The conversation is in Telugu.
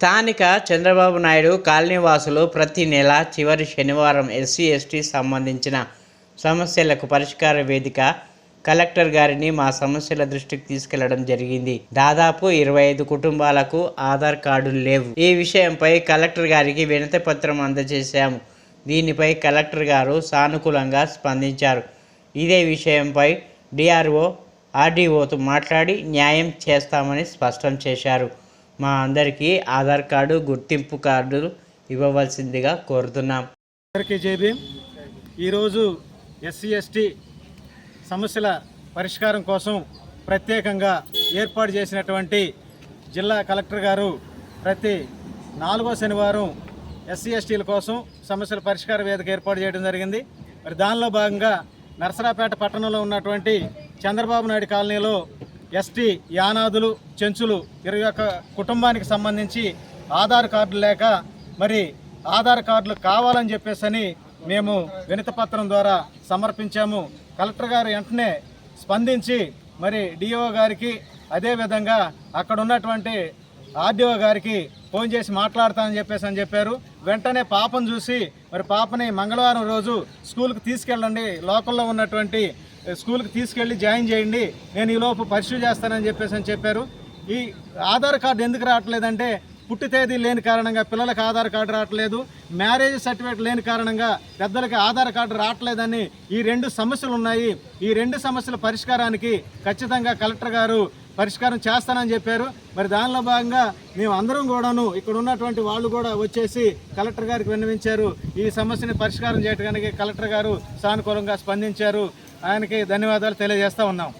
స్థానిక చంద్రబాబు నాయుడు కాలనీవాసులు ప్రతి నెల చివరి శనివారం ఎస్సీ ఎస్టీ సంబంధించిన సమస్యలకు పరిష్కార వేదిక. కలెక్టర్ గారిని మా సమస్యల దృష్టికి తీసుకెళ్ళడం జరిగింది. దాదాపు ఇరవై ఐదు కుటుంబాలకు ఆధార్ కార్డులు లేవు. ఈ విషయంపై కలెక్టర్ గారికి వినతి పత్రం అందజేశాము. దీనిపై కలెక్టర్ గారు సానుకూలంగా స్పందించారు. ఇదే విషయంపై డిఆర్ఓ ఆర్డీఓతో మాట్లాడి న్యాయం చేస్తామని స్పష్టం చేశారు. మా అందరికీ ఆధార్ కార్డు గుర్తింపు కార్డులు ఇవ్వవలసిందిగా కోరుతున్నాం. అందరికీ జేబీ ఈరోజు ఎస్సీ ఎస్టీ సమస్యల పరిష్కారం కోసం ప్రత్యేకంగా ఏర్పాటు చేసినటువంటి జిల్లా కలెక్టర్ గారు ప్రతి నాలుగో శనివారం ఎస్సీ ఎస్టీల కోసం సమస్యల పరిష్కార వేదిక ఏర్పాటు చేయడం జరిగింది. మరి దానిలో భాగంగా నరసరాపేట పట్టణంలో ఉన్నటువంటి చంద్రబాబు నాయుడు కాలనీలో ఎస్టీ యానాదులు చెంచులు ఇరవై ఒక్క కుటుంబానికి సంబంధించి ఆధార్ కార్డు లేక మరి ఆధార్ కార్డులు కావాలని చెప్పేసి మేము వినతిపత్రం ద్వారా సమర్పించాము. కలెక్టర్ గారు వెంటనే స్పందించి మరి డిఓ గారికి అదేవిధంగా అక్కడ ఉన్నటువంటి ఆర్డీఓ గారికి ఫోన్ చేసి మాట్లాడతానని చెప్పేసి అని చెప్పారు. వెంటనే పాపను చూసి మరి పాపని మంగళవారం రోజు స్కూల్కి తీసుకెళ్ళండి. లోకల్లో ఉన్నటువంటి స్కూల్కి తీసుకెళ్ళి జాయిన్ చేయండి నేను ఈలోపు పరిశీలి చేస్తానని చెప్పేసి అని చెప్పారు. ఈ ఆధార్ కార్డు ఎందుకు రావట్లేదంటే పుట్టి తేదీ లేని కారణంగా పిల్లలకు ఆధార్ కార్డు రావట్లేదు మ్యారేజ్ సర్టిఫికేట్ లేని కారణంగా పెద్దలకి ఆధార్ కార్డు రావట్లేదని ఈ రెండు సమస్యలు ఉన్నాయి. ఈ రెండు సమస్యల పరిష్కారానికి ఖచ్చితంగా కలెక్టర్ గారు పరిష్కారం చేస్తానని చెప్పారు. మరి దానిలో భాగంగా మేము అందరం కూడాను ఇక్కడ ఉన్నటువంటి వాళ్ళు కూడా వచ్చేసి కలెక్టర్ గారికి విన్నవించారు. ఈ సమస్యని పరిష్కారం చేయడానికి కలెక్టర్ గారు సానుకూలంగా స్పందించారు. ఆయనకి ధన్యవాదాలు తెలియజేస్తా ఉన్నాం.